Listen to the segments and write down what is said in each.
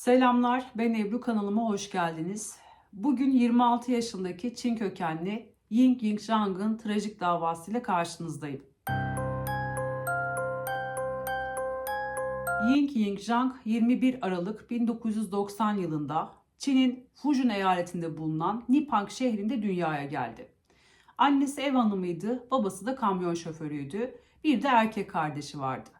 Selamlar, ben Ebru kanalıma hoş geldiniz. Bugün 26 yaşındaki Çin kökenli Ying Ying Zhang'ın trajik davasıyla karşınızdayım. Ying Ying Zhang 21 Aralık 1990 yılında Çin'in Fujin eyaletinde bulunan Nipang şehrinde dünyaya geldi. Annesi ev hanımıydı, babası da kamyon şoförüydü. Bir de erkek kardeşi vardı.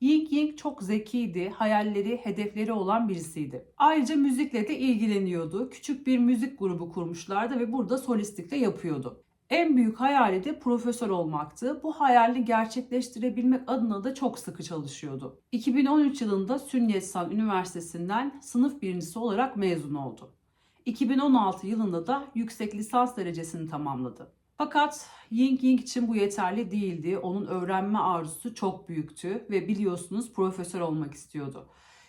Ying Ying çok zekiydi, hayalleri, hedefleri olan birisiydi. Ayrıca müzikle de ilgileniyordu. Küçük bir müzik grubu kurmuşlardı ve burada solistlik de yapıyordu. En büyük hayali de profesör olmaktı. Bu hayalini gerçekleştirebilmek adına da çok sıkı çalışıyordu. 2013 yılında Sünnetsan Üniversitesi'nden sınıf birincisi olarak mezun oldu. 2016 yılında da yüksek lisans derecesini tamamladı. Fakat Ying Ying için bu yeterli değildi. Onun öğrenme arzusu çok büyüktü ve biliyorsunuz profesör olmak istiyordu.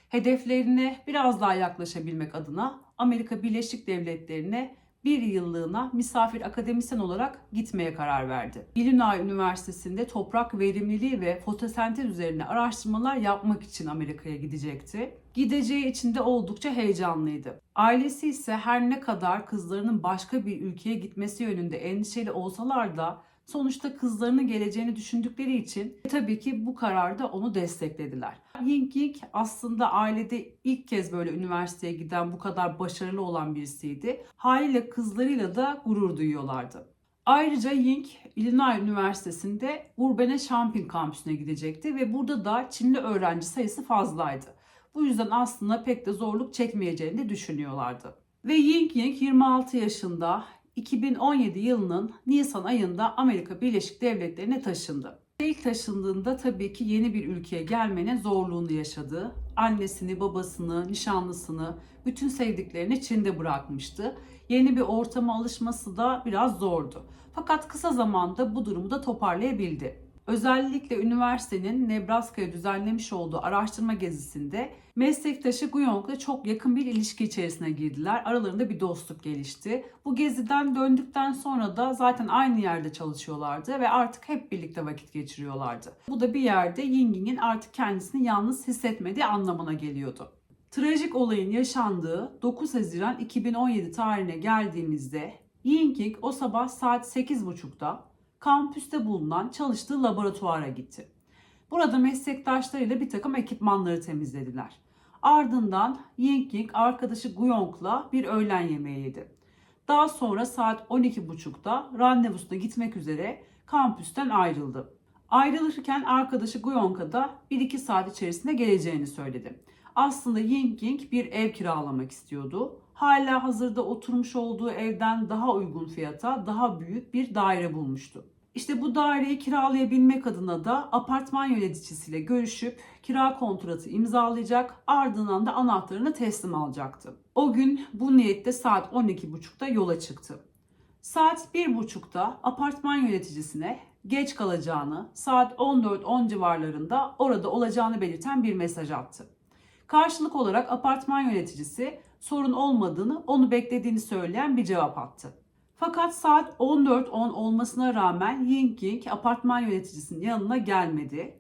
Hedeflerine biraz daha yaklaşabilmek adına Amerika Birleşik Devletleri'ne bir yıllığına misafir akademisyen olarak gitmeye karar verdi. Illinois Üniversitesi'nde toprak verimliliği ve fotosentez üzerine araştırmalar yapmak için Amerika'ya gidecekti. Gideceği için de oldukça heyecanlıydı. Ailesi ise her ne kadar kızlarının başka bir ülkeye gitmesi yönünde endişeli olsalar da sonuçta kızlarının geleceğini düşündükleri için tabii ki bu kararda onu desteklediler. Ying Ying aslında ailede ilk kez böyle üniversiteye giden bu kadar başarılı olan birisiydi. Haliyle kızlarıyla da gurur duyuyorlardı. Ayrıca Ying, Illinois Üniversitesi'nde Urbana Champaign kampüsüne gidecekti ve burada da Çinli öğrenci sayısı fazlaydı. Bu yüzden aslında pek de zorluk çekmeyeceğini de düşünüyorlardı. Ve Ying Ying 26 yaşında 2017 yılının Nisan ayında Amerika Birleşik Devletleri'ne taşındı. İlk taşındığında tabii ki yeni bir ülkeye gelmenin zorluğunu yaşadı. Annesini, babasını, nişanlısını, bütün sevdiklerini Çin'de bırakmıştı. Yeni bir ortama alışması da biraz zordu. Fakat kısa zamanda bu durumu da toparlayabildi. Özellikle üniversitenin Nebraska'ya düzenlemiş olduğu araştırma gezisinde meslektaşı Guyong'la çok yakın bir ilişki içerisine girdiler. Aralarında bir dostluk gelişti. Bu geziden döndükten sonra da zaten aynı yerde çalışıyorlardı ve artık hep birlikte vakit geçiriyorlardı. Bu da bir yerde Ying Ying'in artık kendisini yalnız hissetmediği anlamına geliyordu. Trajik olayın yaşandığı 9 Haziran 2017 tarihine geldiğimizde Ying o sabah saat 8.30'da kampüste bulunan çalıştığı laboratuvara gitti. Burada meslektaşlarıyla bir takım ekipmanları temizlediler. Ardından Ying Ying arkadaşı Guyong'la bir öğlen yemeği yedi. Daha sonra saat 12.30'da randevusuna gitmek üzere kampüsten ayrıldı. Ayrılırken arkadaşı Guyong'a da 1-2 saat içerisinde geleceğini söyledi. Aslında Ying Ying bir ev kiralamak istiyordu. Hala hazırda oturmuş olduğu evden daha uygun fiyata daha büyük bir daire bulmuştu. İşte bu daireyi kiralayabilmek adına da apartman yöneticisiyle görüşüp kira kontratı imzalayacak ardından da anahtarını teslim alacaktı. O gün bu niyette saat 12.30'da yola çıktı. Saat 1.30'da apartman yöneticisine geç kalacağını, saat 14.10 civarlarında orada olacağını belirten bir mesaj attı. Karşılık olarak apartman yöneticisi sorun olmadığını, onu beklediğini söyleyen bir cevap attı. Fakat saat 14.10 olmasına rağmen Ying Ying apartman yöneticisinin yanına gelmedi.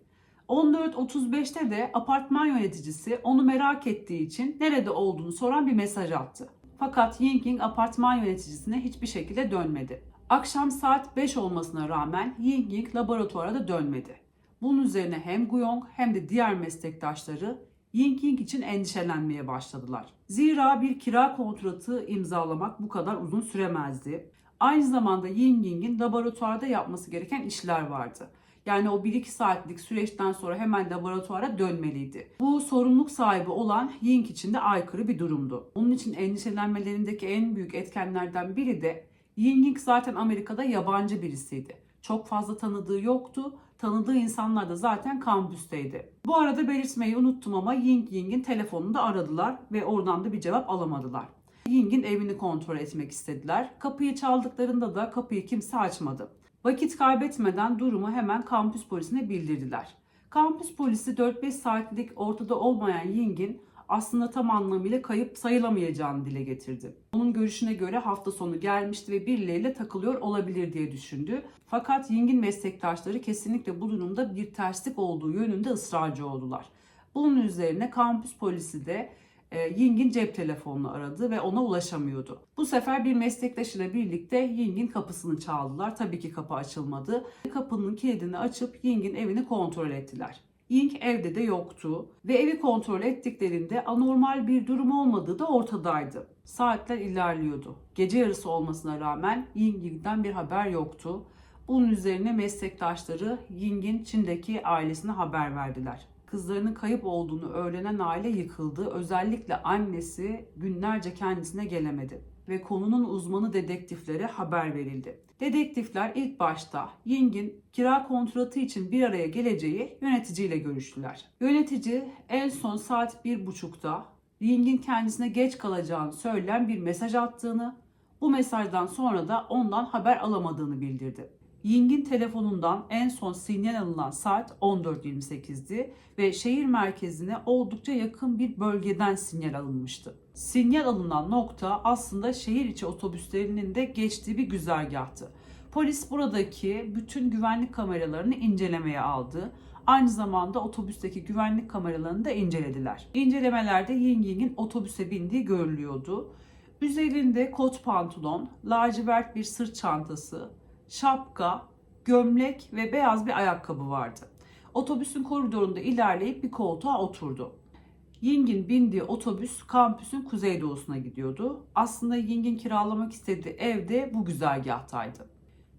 14.35'te de apartman yöneticisi onu merak ettiği için nerede olduğunu soran bir mesaj attı. Fakat Ying Ying apartman yöneticisine hiçbir şekilde dönmedi. Akşam saat 5 olmasına rağmen Ying Ying laboratuvara da dönmedi. Bunun üzerine hem Guyong hem de diğer meslektaşları Ying Ying için endişelenmeye başladılar. Zira bir kira kontratı imzalamak bu kadar uzun süremezdi. Aynı zamanda Ying Ying'in laboratuvarda yapması gereken işler vardı. Yani o 1-2 saatlik süreçten sonra hemen laboratuvara dönmeliydi. Bu sorumluluk sahibi olan Ying için de aykırı bir durumdu. Onun için endişelenmelerindeki en büyük etkenlerden biri de Ying Ying zaten Amerika'da yabancı birisiydi. Çok fazla tanıdığı yoktu. Tanıdığı insanlar da zaten kampüsteydi. Bu arada belirtmeyi unuttum ama Ying Ying'in telefonunu da aradılar ve oradan da bir cevap alamadılar. Ying'in evini kontrol etmek istediler. Kapıyı çaldıklarında da kapıyı kimse açmadı. Vakit kaybetmeden durumu hemen kampüs polisine bildirdiler. Kampüs polisi 4-5 saatlik ortada olmayan Ying'in aslında tam anlamıyla kayıp sayılamayacağını dile getirdi. Onun görüşüne göre hafta sonu gelmişti ve birileriyle takılıyor olabilir diye düşündü. Fakat Ying'in meslektaşları kesinlikle bu durumda bir terslik olduğu yönünde ısrarcı oldular. Bunun üzerine kampüs polisi de e, Ying'in cep telefonunu aradı ve ona ulaşamıyordu. Bu sefer bir meslektaşıyla birlikte Ying'in kapısını çaldılar. Tabii ki kapı açılmadı. Kapının kilidini açıp Ying'in evini kontrol ettiler. Ying evde de yoktu ve evi kontrol ettiklerinde anormal bir durum olmadığı da ortadaydı. Saatler ilerliyordu. Gece yarısı olmasına rağmen Ying'den bir haber yoktu. Bunun üzerine meslektaşları Ying'in Çin'deki ailesine haber verdiler. Kızlarının kayıp olduğunu öğrenen aile yıkıldı. Özellikle annesi günlerce kendisine gelemedi ve konunun uzmanı dedektiflere haber verildi. Dedektifler ilk başta Ying'in kira kontratı için bir araya geleceği yöneticiyle görüştüler. Yönetici en son saat bir buçukta Ying'in kendisine geç kalacağını söyleyen bir mesaj attığını, bu mesajdan sonra da ondan haber alamadığını bildirdi. Ying'in telefonundan en son sinyal alınan saat 14.28'di ve şehir merkezine oldukça yakın bir bölgeden sinyal alınmıştı. Sinyal alınan nokta aslında şehir içi otobüslerinin de geçtiği bir güzergahtı. Polis buradaki bütün güvenlik kameralarını incelemeye aldı. Aynı zamanda otobüsteki güvenlik kameralarını da incelediler. İncelemelerde Ying Ying'in otobüse bindiği görülüyordu. Üzerinde kot pantolon, lacivert bir sırt çantası, şapka, gömlek ve beyaz bir ayakkabı vardı. Otobüsün koridorunda ilerleyip bir koltuğa oturdu. Ying'in bindiği otobüs kampüsün kuzeydoğusuna gidiyordu. Aslında Ying'in kiralamak istediği ev de bu güzergahtaydı.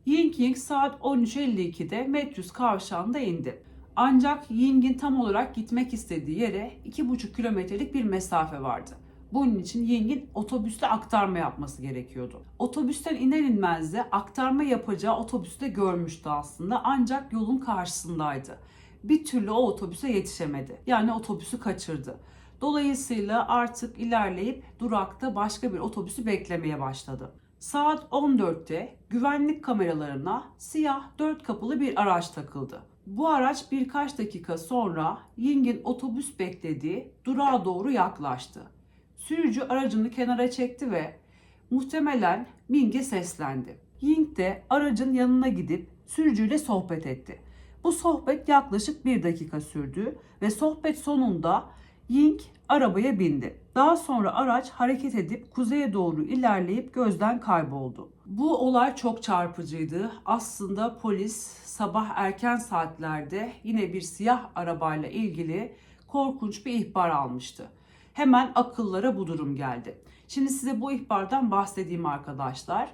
Ying Ying saat 13.52'de Metrus kavşağında indi. Ancak Ying'in tam olarak gitmek istediği yere 2,5 kilometrelik bir mesafe vardı. Bunun için Ying'in otobüste aktarma yapması gerekiyordu. Otobüsten iner inmez de aktarma yapacağı otobüsü de görmüştü aslında ancak yolun karşısındaydı. Bir türlü o otobüse yetişemedi. Yani otobüsü kaçırdı. Dolayısıyla artık ilerleyip durakta başka bir otobüsü beklemeye başladı. Saat 14'te güvenlik kameralarına siyah dört kapılı bir araç takıldı. Bu araç birkaç dakika sonra Ying'in otobüs beklediği durağa doğru yaklaştı. Sürücü aracını kenara çekti ve muhtemelen Ming'e seslendi. Ying de aracın yanına gidip sürücüyle sohbet etti. Bu sohbet yaklaşık bir dakika sürdü ve sohbet sonunda Ying arabaya bindi. Daha sonra araç hareket edip kuzeye doğru ilerleyip gözden kayboldu. Bu olay çok çarpıcıydı. Aslında polis sabah erken saatlerde yine bir siyah arabayla ilgili korkunç bir ihbar almıştı. Hemen akıllara bu durum geldi. Şimdi size bu ihbardan bahsedeyim arkadaşlar.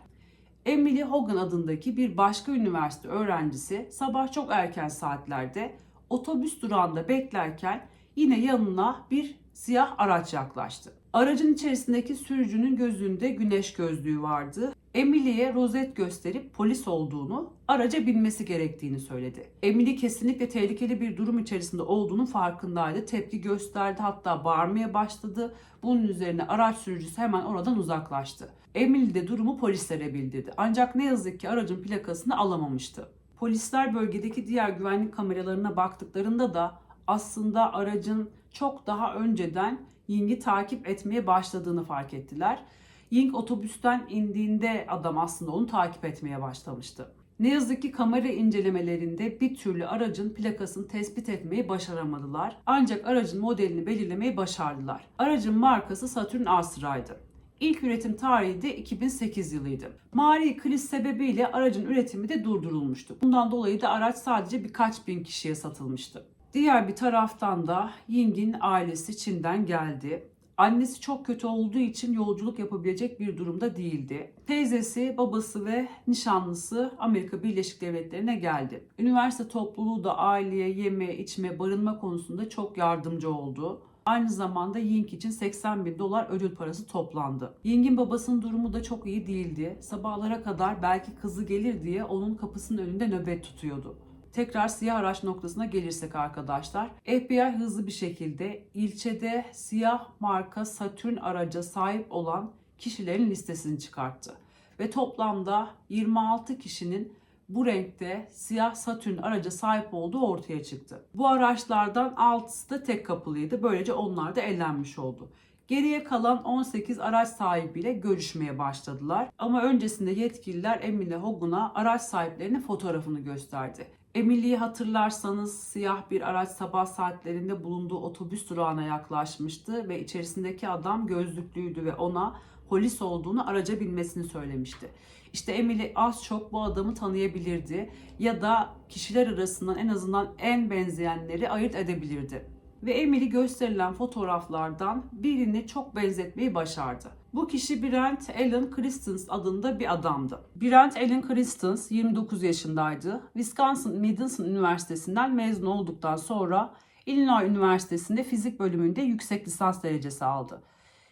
Emily Hogan adındaki bir başka üniversite öğrencisi sabah çok erken saatlerde otobüs durağında beklerken yine yanına bir siyah araç yaklaştı. Aracın içerisindeki sürücünün gözünde güneş gözlüğü vardı. Emily'ye rozet gösterip polis olduğunu, araca binmesi gerektiğini söyledi. Emily kesinlikle tehlikeli bir durum içerisinde olduğunun farkındaydı. Tepki gösterdi hatta bağırmaya başladı. Bunun üzerine araç sürücüsü hemen oradan uzaklaştı. Emily de durumu polislere bildirdi. Ancak ne yazık ki aracın plakasını alamamıştı. Polisler bölgedeki diğer güvenlik kameralarına baktıklarında da aslında aracın çok daha önceden Ying'i takip etmeye başladığını fark ettiler. Ying otobüsten indiğinde adam aslında onu takip etmeye başlamıştı. Ne yazık ki kamera incelemelerinde bir türlü aracın plakasını tespit etmeyi başaramadılar. Ancak aracın modelini belirlemeyi başardılar. Aracın markası Saturn Astra'ydı. İlk üretim tarihi de 2008 yılıydı. Mali kriz sebebiyle aracın üretimi de durdurulmuştu. Bundan dolayı da araç sadece birkaç bin kişiye satılmıştı. Diğer bir taraftan da Ying'in ailesi Çin'den geldi. Annesi çok kötü olduğu için yolculuk yapabilecek bir durumda değildi. Teyzesi, babası ve nişanlısı Amerika Birleşik Devletleri'ne geldi. Üniversite topluluğu da aileye yeme, içme, barınma konusunda çok yardımcı oldu. Aynı zamanda Ying için 80 bin dolar ödül parası toplandı. Ying'in babasının durumu da çok iyi değildi. Sabahlara kadar belki kızı gelir diye onun kapısının önünde nöbet tutuyordu. Tekrar siyah araç noktasına gelirsek arkadaşlar. FBI hızlı bir şekilde ilçede siyah marka Saturn araca sahip olan kişilerin listesini çıkarttı. Ve toplamda 26 kişinin bu renkte siyah Saturn araca sahip olduğu ortaya çıktı. Bu araçlardan 6'sı da tek kapılıydı. Böylece onlar da ellenmiş oldu. Geriye kalan 18 araç sahibiyle görüşmeye başladılar. Ama öncesinde yetkililer Emine Hogan'a araç sahiplerinin fotoğrafını gösterdi. Emily'yi hatırlarsanız siyah bir araç sabah saatlerinde bulunduğu otobüs durağına yaklaşmıştı ve içerisindeki adam gözlüklüydü ve ona polis olduğunu araca binmesini söylemişti. İşte Emily az çok bu adamı tanıyabilirdi ya da kişiler arasından en azından en benzeyenleri ayırt edebilirdi. Ve Emily gösterilen fotoğraflardan birini çok benzetmeyi başardı. Bu kişi Brent Allen Christens adında bir adamdı. Brent Allen Christens 29 yaşındaydı. Wisconsin Madison Üniversitesi'nden mezun olduktan sonra Illinois Üniversitesi'nde fizik bölümünde yüksek lisans derecesi aldı.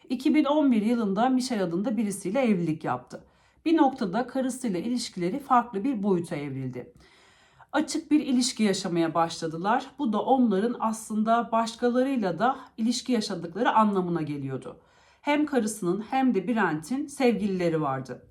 2011 yılında Michelle adında birisiyle evlilik yaptı. Bir noktada karısıyla ilişkileri farklı bir boyuta evrildi. Açık bir ilişki yaşamaya başladılar. Bu da onların aslında başkalarıyla da ilişki yaşadıkları anlamına geliyordu. Hem karısının hem de Brent'in sevgilileri vardı.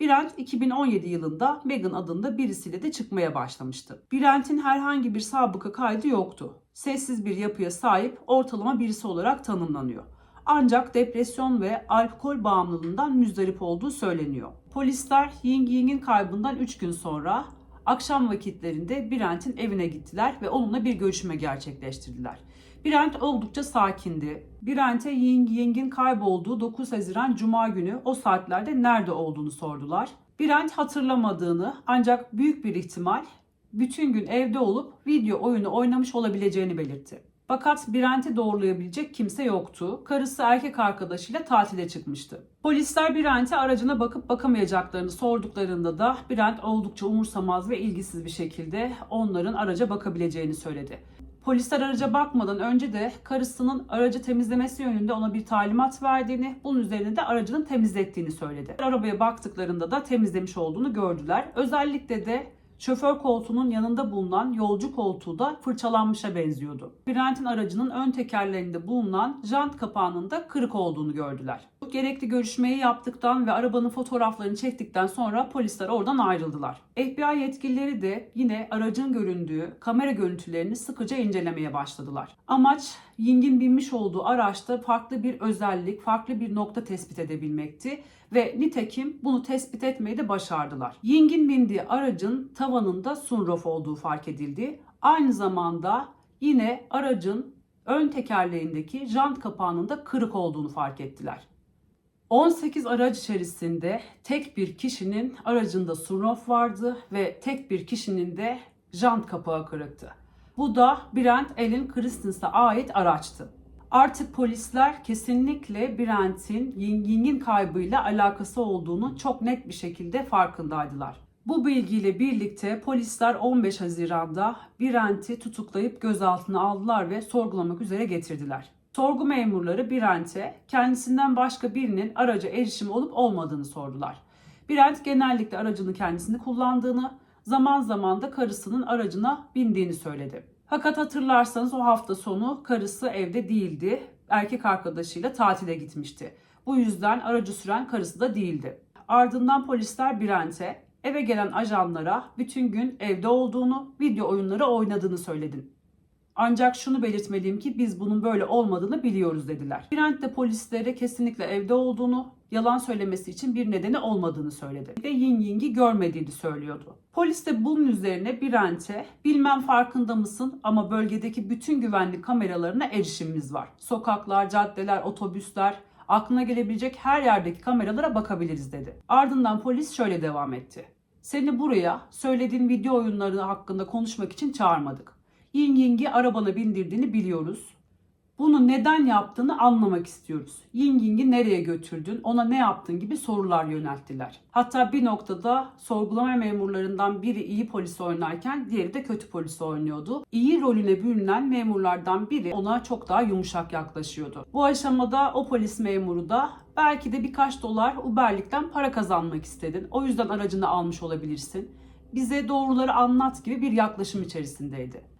Brent 2017 yılında Megan adında birisiyle de çıkmaya başlamıştı. Brent'in herhangi bir sabıka kaydı yoktu. Sessiz bir yapıya sahip ortalama birisi olarak tanımlanıyor. Ancak depresyon ve alkol bağımlılığından müzdarip olduğu söyleniyor. Polisler Ying Ying'in kaybından 3 gün sonra akşam vakitlerinde Brent'in evine gittiler ve onunla bir görüşme gerçekleştirdiler. Brent oldukça sakindi. Brent'e Ying Ying'in kaybolduğu 9 Haziran Cuma günü o saatlerde nerede olduğunu sordular. Brent hatırlamadığını ancak büyük bir ihtimal bütün gün evde olup video oyunu oynamış olabileceğini belirtti. Fakat Brent'i doğrulayabilecek kimse yoktu. Karısı erkek arkadaşıyla tatile çıkmıştı. Polisler Brent'e aracına bakıp bakamayacaklarını sorduklarında da Brent oldukça umursamaz ve ilgisiz bir şekilde onların araca bakabileceğini söyledi. Polisler araca bakmadan önce de karısının aracı temizlemesi yönünde ona bir talimat verdiğini, bunun üzerine de aracını temizlettiğini söyledi. Arabaya baktıklarında da temizlemiş olduğunu gördüler. Özellikle de Şoför koltuğunun yanında bulunan yolcu koltuğu da fırçalanmışa benziyordu. Brent'in aracının ön tekerlerinde bulunan jant kapağının da kırık olduğunu gördüler. Gerekli görüşmeyi yaptıktan ve arabanın fotoğraflarını çektikten sonra polisler oradan ayrıldılar. FBI yetkilileri de yine aracın göründüğü kamera görüntülerini sıkıca incelemeye başladılar. Amaç Ying'in binmiş olduğu araçta farklı bir özellik, farklı bir nokta tespit edebilmekti ve nitekim bunu tespit etmeyi de başardılar. Ying'in bindiği aracın tavanında sunroof olduğu fark edildi. Aynı zamanda yine aracın ön tekerleğindeki jant kapağının da kırık olduğunu fark ettiler. 18 araç içerisinde tek bir kişinin aracında sunroof vardı ve tek bir kişinin de jant kapağı kırıktı. Bu da Brent Allen Christens'a ait araçtı. Artık polisler kesinlikle Brent'in Ying Ying'in kaybıyla alakası olduğunu çok net bir şekilde farkındaydılar. Bu bilgiyle birlikte polisler 15 Haziran'da Brent'i tutuklayıp gözaltına aldılar ve sorgulamak üzere getirdiler. Sorgu memurları Brent'e kendisinden başka birinin araca erişimi olup olmadığını sordular. Brent genellikle aracını kendisini kullandığını, zaman zaman da karısının aracına bindiğini söyledi. Fakat hatırlarsanız o hafta sonu karısı evde değildi. Erkek arkadaşıyla tatile gitmişti. Bu yüzden aracı süren karısı da değildi. Ardından polisler Brent'e eve gelen ajanlara bütün gün evde olduğunu, video oyunları oynadığını söyledi. Ancak şunu belirtmeliyim ki biz bunun böyle olmadığını biliyoruz dediler. Brent de polislere kesinlikle evde olduğunu, yalan söylemesi için bir nedeni olmadığını söyledi. Ve Ying Ying'i görmediğini söylüyordu. Polis de bunun üzerine Brent'e bilmem farkında mısın ama bölgedeki bütün güvenlik kameralarına erişimimiz var. Sokaklar, caddeler, otobüsler, aklına gelebilecek her yerdeki kameralara bakabiliriz dedi. Ardından polis şöyle devam etti. Seni buraya söylediğin video oyunları hakkında konuşmak için çağırmadık. Ying Ying'i arabana bindirdiğini biliyoruz. Bunu neden yaptığını anlamak istiyoruz. Ying Ying'i nereye götürdün, ona ne yaptın gibi sorular yönelttiler. Hatta bir noktada sorgulama memurlarından biri iyi polis oynarken diğeri de kötü polis oynuyordu. İyi rolüne bürünen memurlardan biri ona çok daha yumuşak yaklaşıyordu. Bu aşamada o polis memuru da belki de birkaç dolar Uber'likten para kazanmak istedin. O yüzden aracını almış olabilirsin. Bize doğruları anlat gibi bir yaklaşım içerisindeydi.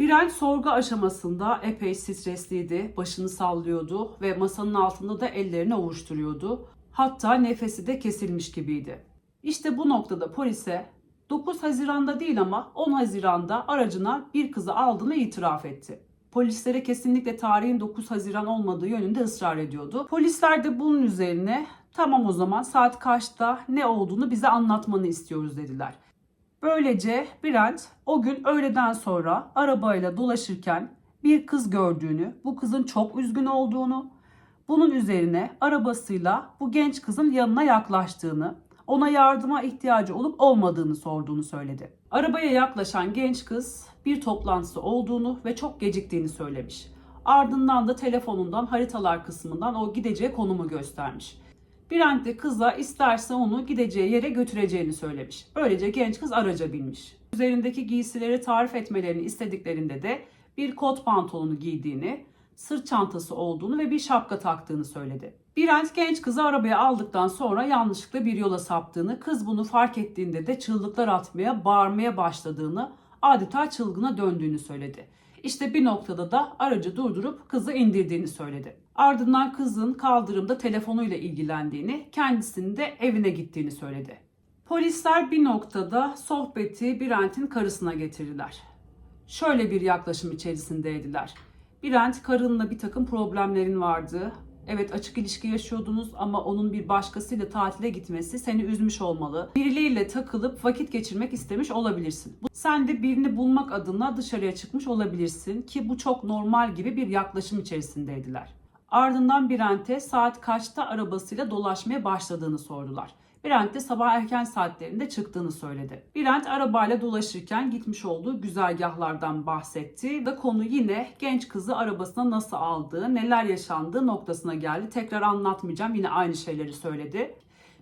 Brent sorgu aşamasında epey stresliydi, başını sallıyordu ve masanın altında da ellerini ovuşturuyordu. Hatta nefesi de kesilmiş gibiydi. İşte bu noktada polise 9 Haziran'da değil ama 10 Haziran'da aracına bir kızı aldığını itiraf etti. Polislere kesinlikle tarihin 9 Haziran olmadığı yönünde ısrar ediyordu. Polisler de bunun üzerine tamam o zaman saat kaçta ne olduğunu bize anlatmanı istiyoruz dediler. Böylece Brent o gün öğleden sonra arabayla dolaşırken bir kız gördüğünü, bu kızın çok üzgün olduğunu, bunun üzerine arabasıyla bu genç kızın yanına yaklaştığını, ona yardıma ihtiyacı olup olmadığını sorduğunu söyledi. Arabaya yaklaşan genç kız bir toplantısı olduğunu ve çok geciktiğini söylemiş. Ardından da telefonundan haritalar kısmından o gideceği konumu göstermiş. Brent de kıza isterse onu gideceği yere götüreceğini söylemiş. Böylece genç kız araca binmiş. Üzerindeki giysileri tarif etmelerini istediklerinde de bir kot pantolonu giydiğini, sırt çantası olduğunu ve bir şapka taktığını söyledi. Brent genç kızı arabaya aldıktan sonra yanlışlıkla bir yola saptığını, kız bunu fark ettiğinde de çığlıklar atmaya, bağırmaya başladığını, adeta çılgına döndüğünü söyledi. İşte bir noktada da aracı durdurup kızı indirdiğini söyledi. Ardından kızın kaldırımda telefonuyla ilgilendiğini, kendisinin de evine gittiğini söyledi. Polisler bir noktada sohbeti Brent'in karısına getirdiler. Şöyle bir yaklaşım içerisindeydiler. Brent karınla bir takım problemlerin vardı. Evet açık ilişki yaşıyordunuz ama onun bir başkasıyla tatile gitmesi seni üzmüş olmalı. Birileriyle takılıp vakit geçirmek istemiş olabilirsin. Sen de birini bulmak adına dışarıya çıkmış olabilirsin ki bu çok normal gibi bir yaklaşım içerisindeydiler. Ardından Brent'e saat kaçta arabasıyla dolaşmaya başladığını sordular. Brent de sabah erken saatlerinde çıktığını söyledi. Brent arabayla dolaşırken gitmiş olduğu güzergahlardan bahsetti ve konu yine genç kızı arabasına nasıl aldığı, neler yaşandığı noktasına geldi. Tekrar anlatmayacağım yine aynı şeyleri söyledi.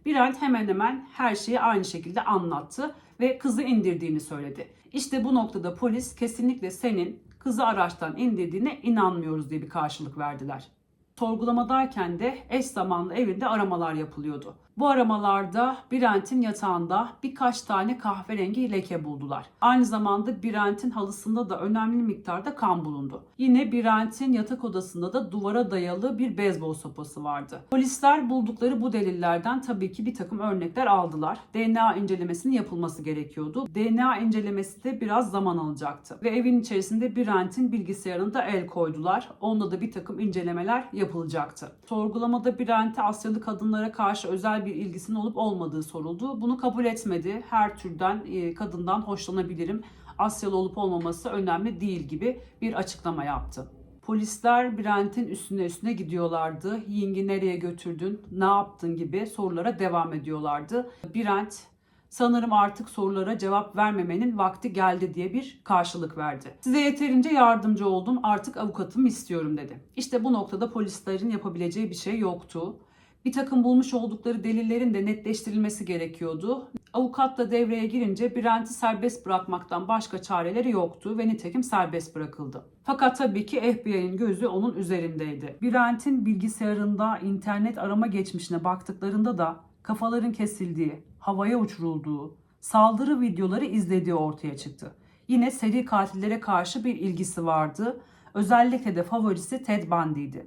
Brent hemen hemen her şeyi aynı şekilde anlattı ve kızı indirdiğini söyledi. İşte bu noktada polis kesinlikle senin kızı araçtan indirdiğine inanmıyoruz diye bir karşılık verdiler. Sorgulamadayken de eş zamanlı evinde aramalar yapılıyordu. Bu aramalarda Brent'in yatağında birkaç tane kahverengi leke buldular. Aynı zamanda Brent'in halısında da önemli miktarda kan bulundu. Yine Brent'in yatak odasında da duvara dayalı bir beyzbol sopası vardı. Polisler buldukları bu delillerden tabii ki bir takım örnekler aldılar. DNA incelemesinin yapılması gerekiyordu. DNA incelemesi de biraz zaman alacaktı. Ve evin içerisinde Brent'in bilgisayarında el koydular. Onda da bir takım incelemeler yapılacaktı. Sorgulamada Brent'e Asyalı kadınlara karşı özel bir ilgisinin olup olmadığı soruldu. Bunu kabul etmedi. Her türden e, kadından hoşlanabilirim. Asyalı olup olmaması önemli değil gibi bir açıklama yaptı. Polisler Brent'in üstüne üstüne gidiyorlardı. Ying'i nereye götürdün, ne yaptın gibi sorulara devam ediyorlardı. Brent sanırım artık sorulara cevap vermemenin vakti geldi diye bir karşılık verdi. Size yeterince yardımcı oldum artık avukatımı istiyorum dedi. İşte bu noktada polislerin yapabileceği bir şey yoktu. Bir takım bulmuş oldukları delillerin de netleştirilmesi gerekiyordu. Avukat da devreye girince Brent'i serbest bırakmaktan başka çareleri yoktu ve nitekim serbest bırakıldı. Fakat tabii ki FBI'nin gözü onun üzerindeydi. Brent'in bilgisayarında internet arama geçmişine baktıklarında da kafaların kesildiği, havaya uçurulduğu, saldırı videoları izlediği ortaya çıktı. Yine seri katillere karşı bir ilgisi vardı. Özellikle de favorisi Ted Bundy'ydi.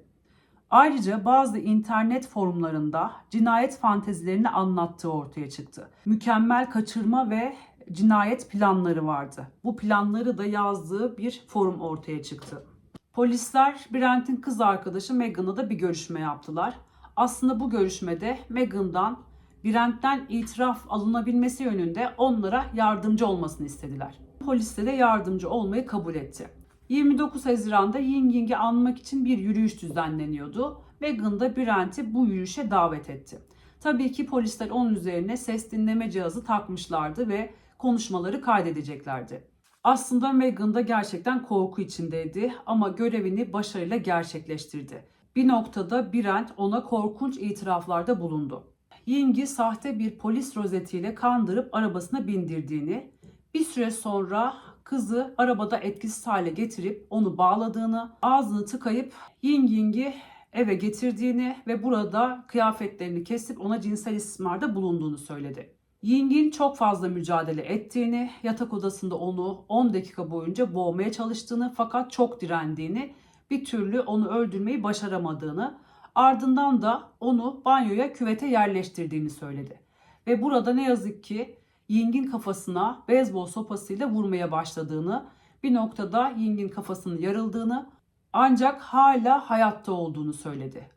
Ayrıca bazı internet forumlarında cinayet fantezilerini anlattığı ortaya çıktı. Mükemmel kaçırma ve cinayet planları vardı. Bu planları da yazdığı bir forum ortaya çıktı. Polisler Brent'in kız arkadaşı Megan'la da bir görüşme yaptılar. Aslında bu görüşmede Megan'dan Brent'ten itiraf alınabilmesi yönünde onlara yardımcı olmasını istediler. Polis de yardımcı olmayı kabul etti. 29 Haziran'da Ying Ying'i anmak için bir yürüyüş düzenleniyordu. Megan da Brent'i bu yürüyüşe davet etti. Tabii ki polisler onun üzerine ses dinleme cihazı takmışlardı ve konuşmaları kaydedeceklerdi. Aslında Megan da gerçekten korku içindeydi ama görevini başarıyla gerçekleştirdi. Bir noktada Brent ona korkunç itiraflarda bulundu. Ying'i sahte bir polis rozetiyle kandırıp arabasına bindirdiğini, bir süre sonra kızı arabada etkisiz hale getirip onu bağladığını, ağzını tıkayıp Ying Ying'i eve getirdiğini ve burada kıyafetlerini kesip ona cinsel istismarda bulunduğunu söyledi. Ying'in çok fazla mücadele ettiğini, yatak odasında onu 10 dakika boyunca boğmaya çalıştığını fakat çok direndiğini, bir türlü onu öldürmeyi başaramadığını, ardından da onu banyoya küvete yerleştirdiğini söyledi. Ve burada ne yazık ki Ying'in kafasına beyzbol sopasıyla vurmaya başladığını, bir noktada Ying'in kafasının yarıldığını ancak hala hayatta olduğunu söyledi.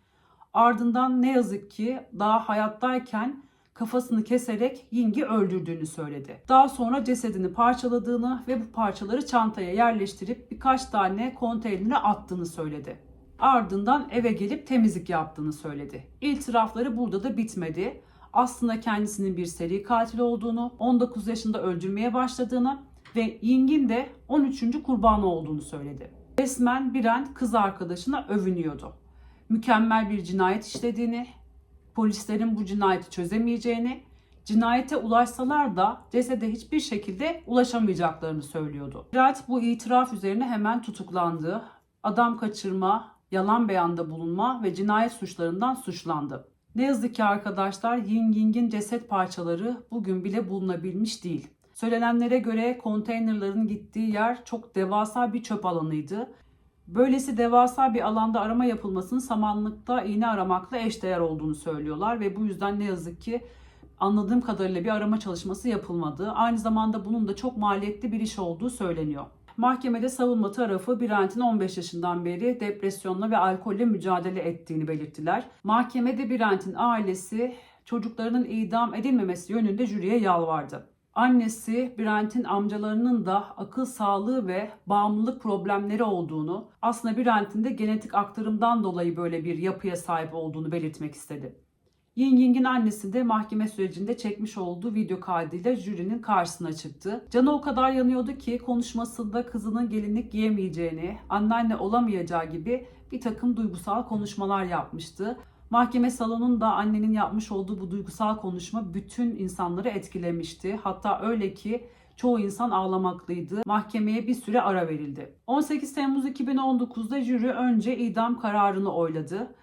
Ardından ne yazık ki daha hayattayken kafasını keserek Ying'i öldürdüğünü söyledi. Daha sonra cesedini parçaladığını ve bu parçaları çantaya yerleştirip birkaç tane konteynere attığını söyledi. Ardından eve gelip temizlik yaptığını söyledi. İtirafları burada da bitmedi. Aslında kendisinin bir seri katil olduğunu, 19 yaşında öldürmeye başladığını ve Ying'in de 13. kurbanı olduğunu söyledi. Resmen Brent kız arkadaşına övünüyordu. Mükemmel bir cinayet işlediğini, polislerin bu cinayeti çözemeyeceğini, cinayete ulaşsalar da cesede hiçbir şekilde ulaşamayacaklarını söylüyordu. Brent bu itiraf üzerine hemen tutuklandı. Adam kaçırma, yalan beyanda bulunma ve cinayet suçlarından suçlandı. Ne yazık ki arkadaşlar Ying Ying'in ceset parçaları bugün bile bulunabilmiş değil. Söylenenlere göre konteynerların gittiği yer çok devasa bir çöp alanıydı. Böylesi devasa bir alanda arama yapılmasının samanlıkta iğne aramakla eşdeğer olduğunu söylüyorlar ve bu yüzden ne yazık ki anladığım kadarıyla bir arama çalışması yapılmadı. Aynı zamanda bunun da çok maliyetli bir iş olduğu söyleniyor. Mahkemede savunma tarafı Brent'in 15 yaşından beri depresyonla ve alkolle mücadele ettiğini belirttiler. Mahkemede Brent'in ailesi çocuklarının idam edilmemesi yönünde jüriye yalvardı. Annesi Brent'in amcalarının da akıl sağlığı ve bağımlılık problemleri olduğunu, aslında Brent'in de genetik aktarımdan dolayı böyle bir yapıya sahip olduğunu belirtmek istedi. Ying Ying'in annesi de mahkeme sürecinde çekmiş olduğu video kaydıyla jürinin karşısına çıktı. Canı o kadar yanıyordu ki konuşmasında kızının gelinlik giyemeyeceğini, anneanne olamayacağı gibi bir takım duygusal konuşmalar yapmıştı. Mahkeme salonunda annenin yapmış olduğu bu duygusal konuşma bütün insanları etkilemişti. Hatta öyle ki çoğu insan ağlamaklıydı. Mahkemeye bir süre ara verildi. 18 Temmuz 2019'da jüri önce idam kararını oyladı.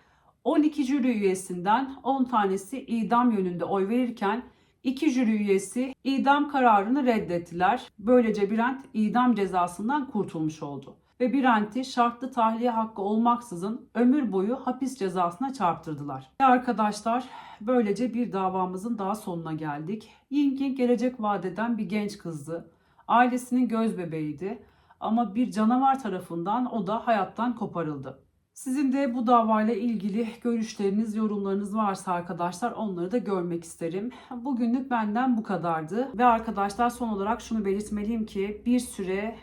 12 jüri üyesinden 10 tanesi idam yönünde oy verirken 2 jüri üyesi idam kararını reddettiler. Böylece Brent idam cezasından kurtulmuş oldu. Ve Brent'i şartlı tahliye hakkı olmaksızın ömür boyu hapis cezasına çarptırdılar. Ve arkadaşlar böylece bir davamızın daha sonuna geldik. Ying Ying gelecek vadeden bir genç kızdı. Ailesinin göz bebeğiydi. Ama bir canavar tarafından o da hayattan koparıldı. Sizin de bu davayla ilgili görüşleriniz, yorumlarınız varsa arkadaşlar onları da görmek isterim. Bugünlük benden bu kadardı. Ve arkadaşlar son olarak şunu belirtmeliyim ki bir süre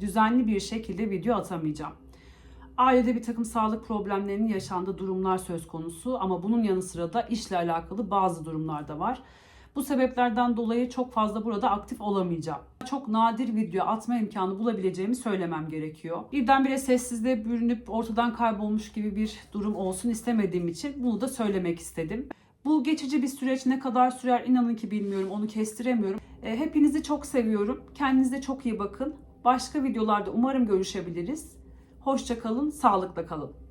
düzenli bir şekilde video atamayacağım. Ailede bir takım sağlık problemlerinin yaşandığı durumlar söz konusu ama bunun yanı sıra da işle alakalı bazı durumlar da var. Bu sebeplerden dolayı çok fazla burada aktif olamayacağım. Çok nadir video atma imkanı bulabileceğimi söylemem gerekiyor. Birdenbire sessizliğe bürünüp ortadan kaybolmuş gibi bir durum olsun istemediğim için bunu da söylemek istedim. Bu geçici bir süreç ne kadar sürer inanın ki bilmiyorum onu kestiremiyorum. E, Hepinizi çok seviyorum. Kendinize çok iyi bakın. Başka videolarda umarım görüşebiliriz. Hoşça kalın, sağlıkla kalın.